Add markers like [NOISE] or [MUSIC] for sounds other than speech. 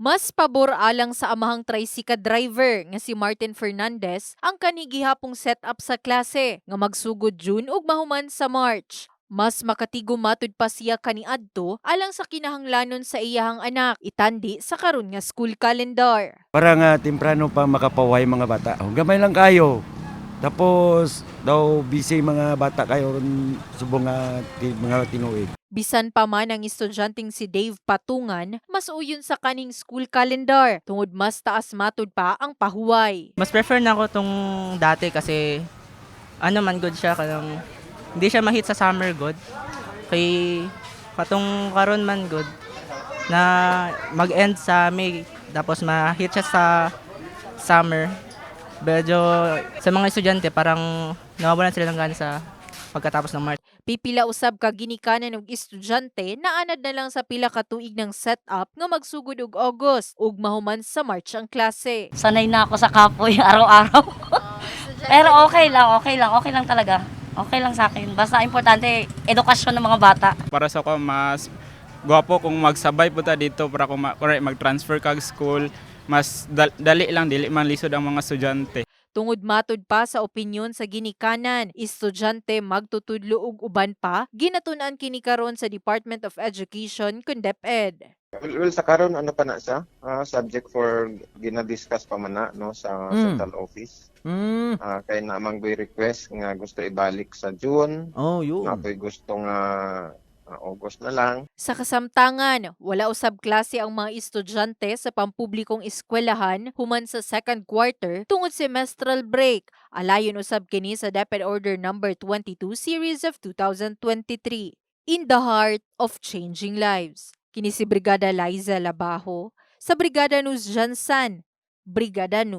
Mas pabor alang sa amahang tricycle driver nga si Martin Fernandez ang kanigihapong setup sa klase nga magsugod June ug mahuman sa March. Mas makatigo matud pa siya kaniadto alang sa kinahanglanon sa iyahang anak itandi sa karon nga school calendar. Para nga temprano pa makapaway mga bata. Oh, gamay lang kayo. Tapos daw busy mga bata kayo subong nga mga tinuig. Bisan pa man ang estudyanteng si Dave Patungan, mas uyon sa kaning school calendar tungod mas taas matud pa ang pahuway. Mas prefer na ako tong dati kasi ano man good siya kanang hindi siya mahit sa summer good. Kay katong karon man good na mag-end sa May tapos ma-hit siya sa summer. Medyo sa mga estudyante parang nawawalan sila ng gana sa pagkatapos ng March. Pipila usab ka ginikanan og estudyante na anad na lang sa pila ka tuig ng setup nga magsugod og August ug mahuman sa March ang klase. sanay na ako sa kapoy [LAUGHS] araw-araw. Pero okay lang, okay lang, okay lang talaga. Okay lang sa akin. Basta importante, edukasyon ng mga bata. para sa ko mas gwapo kung magsabay po ta dito para kung ma- mag-transfer kag school mas dal- dali lang dili man lisod ang mga estudyante Tungod matud pa sa opinyon sa ginikanan, estudyante magtutudlo og uban pa, ginatunan kini karon sa Department of Education kun DepEd. Well, well sa karon ano pa na siya? Ah, subject for gina-discuss pa man na no sa Mm. central office. Mm. Ah, kay namang may request nga gusto ibalik sa June. Oh, yun. Nga po'y gusto nga ah, August na lang. Sa kasamtangan, wala usab klase ang mga estudyante sa pampublikong eskwelahan human sa second quarter tungod semestral break. Alayon usab kini sa DepEd Order number 22 series of 2023. In the heart of changing lives. Kini si Brigada Liza Labajo sa Brigada News Jansan. Brigada News.